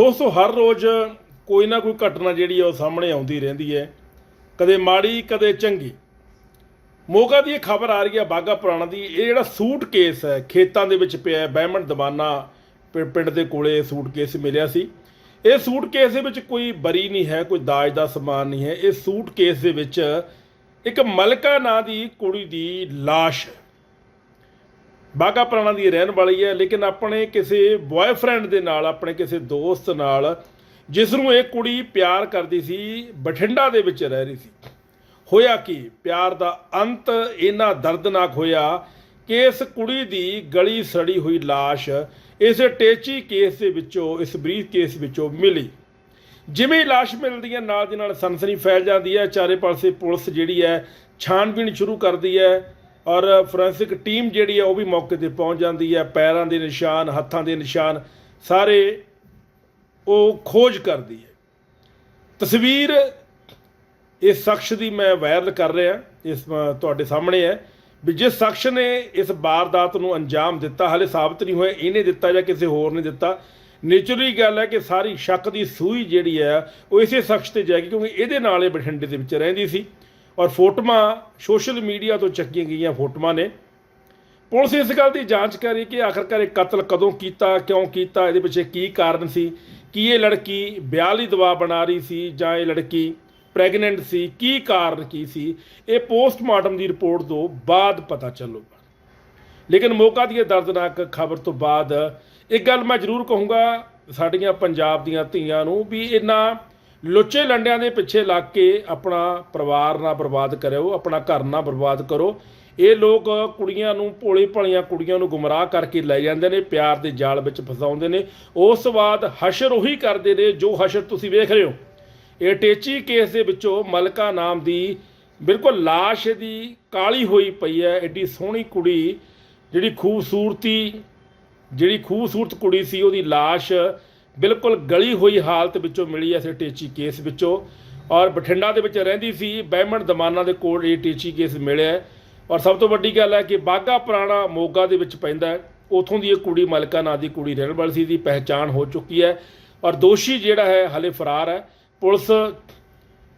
ਦੋਸਤੋ ਹਰ ਰੋਜ਼ ਕੋਈ ਨਾ ਕੋਈ ਘਟਨਾ ਜਿਹੜੀ ਹੈ ਉਹ ਸਾਹਮਣੇ ਆਉਂਦੀ ਰਹਿੰਦੀ ਹੈ। ਕਦੇ ਮਾੜੀ ਕਦੇ ਚੰਗੀ। ਮੋਗਾ ਦੀ ਇਹ ਖਬਰ ਆ ਰਹੀ ਹੈ ਬਾਗਾ ਪੁਰਾਣਾ ਦੀ। ਇਹ ਜਿਹੜਾ ਸੂਟ ਕੇਸ ਹੈ ਖੇਤਾਂ ਦੇ ਵਿੱਚ ਪਿਆ ਹੈ, ਬਹਿਮਣ ਦਮਾਨਾ ਪਿੰਡ ਦੇ ਕੋਲੇ ਸੂਟ ਕੇਸ ਮਿਲਿਆ ਸੀ। ਇਹ ਸੂਟ ਕੇਸ ਦੇ ਵਿੱਚ ਕੋਈ ਬਰੀ ਨਹੀਂ ਹੈ ਕੋਈ ਦਾਜ ਦਾ ਸਮਾਨ ਨਹੀਂ ਹੈ। ਇਹ ਸੂਟ ਕੇਸ ਦੇ ਵਿੱਚ ਇੱਕ ਮਲਕਾ ਨਾਂ ਦੀ ਕੁੜੀ ਦੀ ਲਾਸ਼ ਹੈ ਬਾਗਾ ਪੁਰਾਣਾ ਦੀ ਰਹਿਣ ਵਾਲੀ ਹੈ, ਲੇਕਿਨ ਆਪਣੇ ਕਿਸੇ ਬॉयਫ੍ਰੈਂਡ ਦੇ ਨਾਲ, ਆਪਣੇ ਕਿਸੇ ਦੋਸਤ ਨਾਲ, ਜਿਸ ਨੂੰ ਇਹ ਕੁੜੀ ਪਿਆਰ ਕਰਦੀ ਸੀ, ਬਠਿੰਡਾ ਦੇ ਵਿੱਚ ਰਹਿ ਰਹੀ ਸੀ। ਹੋਇਆ ਕਿ? ਪਿਆਰ ਦਾ ਅੰਤ ਇੰਨਾ ਦਰਦਨਾਕ ਹੋਇਆ ਕਿ ਇਸ ਕੁੜੀ ਦੀ ਗਲੀ ਸੜੀ ਹੋਈ ਲਾਸ਼ ਇਸ ਟੇਚੀ ਕੇਸ ਦੇ ਵਿੱਚੋਂ, ਇਸ ਬਰੀਫ ਕੇਸ ਵਿੱਚੋਂ ਮਿਲੀ। ਜਿਵੇਂ ਹੀ ਲਾਸ਼ ਮਿਲਦੀ ਹੈ, ਨਾਲ ਦੀ ਨਾਲ ਸਨਸਨੀ ਫੈਲ ਜਾਂਦੀ ਹੈ, ਚਾਰੇ ਪਾਸੇ ਪੁਲਿਸ ਜਿਹੜੀ ਹੈ ਛਾਣਬੀਣ ਸ਼ੁਰੂ ਕਰਦੀ ਹੈ। ਔਰ ਫੋਰੈਂਸਿਕ ਟੀਮ ਜਿਹੜੀ ਹੈ ਉਹ ਵੀ ਮੌਕੇ ਤੇ ਪਹੁੰਚ ਜਾਂਦੀ ਹੈ ਪੈਰਾਂ ਦੇ ਨਿਸ਼ਾਨ, ਹੱਥਾਂ ਦੇ ਨਿਸ਼ਾਨ ਸਾਰੇ ਉਹ ਖੋਜ ਕਰਦੀ ਹੈ। ਤਸਵੀਰ ਇਸ ਸ਼ਖਸ ਦੀ ਮੈਂ ਵਾਇਰਲ ਕਰ ਰਿਹਾ, ਇਸ ਤੁਹਾਡੇ ਸਾਹਮਣੇ ਹੈ ਵੀ ਜਿਸ ਸ਼ਖਸ ਨੇ ਇਸ ਵਾਰਦਾਤ ਨੂੰ ਅੰਜਾਮ ਦਿੱਤਾ, ਹਾਲੇ ਸਾਬਤ ਨਹੀਂ ਹੋਇਆ, ਇਹਨੇ ਦਿੱਤਾ ਜਾਂ ਕਿਸੇ ਹੋਰ ਨੇ ਦਿੱਤਾ। ਨੇਚਰਲੀ ਗੱਲ ਹੈ ਕਿ ਸਾਰੀ ਸ਼ੱਕ ਦੀ ਸੂਈ ਜਿਹੜੀ ਹੈ, ਉਹ ਇਸੇ ਸ਼ਖਸ ਤੇ ਜਾਏਗੀ ਕਿਉਂਕਿ ਇਹਦੇ ਨਾਲ ਇਹ ਬਠਿੰਡੇ ਦੇ ਵਿੱਚ ਰਹਿੰਦੀ ਸੀ। ਔਰ ਫੋਟੋਆਂ ਸੋਸ਼ਲ ਮੀਡੀਆ ਤੋਂ ਚੱਕੀਆਂ ਗਈਆਂ ਫੋਟੋਆਂ ਨੇ। ਪੁਲਿਸ ਇਸ ਗੱਲ ਦੀ ਜਾਂਚ ਕਰ ਰਹੀ ਕਿ ਆਖਰਕਾਰ ਇਹ ਕਤਲ ਕਦੋਂ ਕੀਤਾ, ਕਿਉਂ ਕੀਤਾ, ਇਹਦੇ ਪਿੱਛੇ ਕੀ ਕਾਰਨ ਸੀ, ਕੀ ਇਹ ਲੜਕੀ ਵਿਆਹ ਲਈ ਦਬਾਅ ਬਣਾ ਰਹੀ ਸੀ ਜਾਂ ਇਹ ਲੜਕੀ ਪ੍ਰੈਗਨੈਂਟ ਸੀ, ਕੀ ਕਾਰਨ ਕੀ ਸੀ, ਇਹ ਪੋਸਟਮਾਰਟਮ ਦੀ ਰਿਪੋਰਟ ਤੋਂ ਬਾਅਦ ਪਤਾ ਚੱਲੂਗਾ। ਲੇਕਿਨ ਮੌਕਾ ਦੀ ਇਹ ਦਰਦਨਾਕ ਖਬਰ ਤੋਂ ਬਾਅਦ ਇੱਕ ਗੱਲ ਮੈਂ ਜ਼ਰੂਰ ਕਹੂੰਗਾ, ਸਾਡੀਆਂ ਪੰਜਾਬ ਦੀਆਂ ਧੀਆਂ ਨੂੰ ਵੀ ਇਹਨਾਂ ਲੁੱਚੇ ਲੰਡਿਆਂ ਦੇ ਪਿੱਛੇ ਲੱਗ ਕੇ ਆਪਣਾ ਪਰਿਵਾਰ ਨਾ ਬਰਬਾਦ ਕਰਿਓ, ਆਪਣਾ ਘਰ ਨਾ ਬਰਬਾਦ ਕਰੋ। ਇਹ ਲੋਕ ਕੁੜੀਆਂ ਨੂੰ, ਭੋਲੇ ਭਲੀਆਂ ਕੁੜੀਆਂ ਨੂੰ ਗੁੰਮਰਾਹ ਕਰਕੇ ਲੈ ਜਾਂਦੇ ਨੇ, ਪਿਆਰ ਦੇ ਜਾਲ ਵਿੱਚ ਫਸਾਉਂਦੇ ਨੇ। ਉਸ ਤੋਂ ਬਾਅਦ ਹਸ਼ਰ ਉਹੀ ਕਰਦੇ ਨੇ ਜੋ ਹਸ਼ਰ ਤੁਸੀਂ ਵੇਖ ਰਹੇ ਹੋ। ਇਹ ਟੇਚੀ ਕੇਸ ਦੇ ਵਿੱਚੋਂ ਮਲਕਾ ਨਾਮ ਦੀ ਬਿਲਕੁਲ ਲਾਸ਼ ਦੀ ਕਾਲੀ ਹੋਈ ਪਈ ਹੈ। ਐਡੀ ਸੋਹਣੀ ਕੁੜੀ ਜਿਹੜੀ ਖੂਬਸੂਰਤੀ, ਜਿਹੜੀ ਖੂਬਸੂਰਤ ਕੁੜੀ ਸੀ, ਉਹਦੀ ਲਾਸ਼ ਬਿਲਕੁਲ ਗਲੀ ਹੋਈ ਹਾਲਤ ਵਿੱਚੋਂ ਮਿਲੀ ਐ ਟੇਚੀ ਕੇਸ ਵਿੱਚੋਂ। ਔਰ ਬਠਿੰਡਾ ਦੇ ਵਿੱਚ ਰਹਿੰਦੀ ਸੀ, ਬਹਿਮਣ ਦਮਾਨਾ ਦੇ ਕੋਲ ਇਹ ਟੇਚੀ ਕੇਸ ਮਿਲਿਆ ਔਰ ਸਭ ਤੋਂ ਵੱਡੀ ਗੱਲ ਹੈ ਕਿ ਬਾਗਾ ਪੁਰਾਣਾ ਮੋਗਾ ਦੇ ਵਿੱਚ ਪੈਂਦਾ ਹੈ ਉਥੋਂ ਦੀ ਇਹ ਕੁੜੀ ਮਲਕਾ ਨਾਂ ਦੀ ਕੁੜੀ ਰਹਿਣ ਵਾਲੀ ਸੀ, ਦੀ ਪਹਿਚਾਣ ਹੋ ਚੁੱਕੀ ਹੈ ਔਰ ਦੋਸ਼ੀ ਜਿਹੜਾ ਹੈ ਹਲੇ ਫਰਾਰ ਹੈ ਪੁਲਿਸ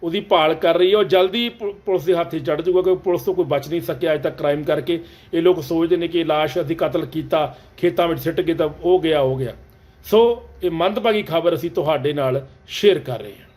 ਉਹਦੀ ਭਾਲ ਕਰ ਰਹੀ ਹੈ ਉਹ ਜਲਦੀ ਪੁ- ਪੁਲਿਸ ਦੇ ਹੱਥੇ ਚੜ ਜਾਊਗਾ ਕਿਉਂਕਿ ਪੁਲਿਸ ਤੋਂ ਕੋਈ ਬਚ ਨਹੀਂ ਸਕਿਆ ਅਜੇ ਤੱਕ ਕ੍ਰਾਈਮ ਕਰਕੇ। ਇਹ ਲੋਕ ਸੋਚਦੇ ਨੇ ਕਿ ਇਹ ਲਾਸ਼ ਅਸੀਂ ਕਤਲ ਕੀਤਾ, ਖੇਤਾਂ ਵਿੱਚ ਸਿੱਟ ਕੇ ਤਾਂ ਉਹ ਗਿਆ ਹੋ ਗਿਆ। ਸੋ ਇਹ ਮੰਦਭਾਗੀ ਖਬਰ ਅਸੀਂ ਤੁਹਾਡੇ ਨਾਲ ਸ਼ੇਅਰ ਕਰ ਰਹੇ ਹਾਂ।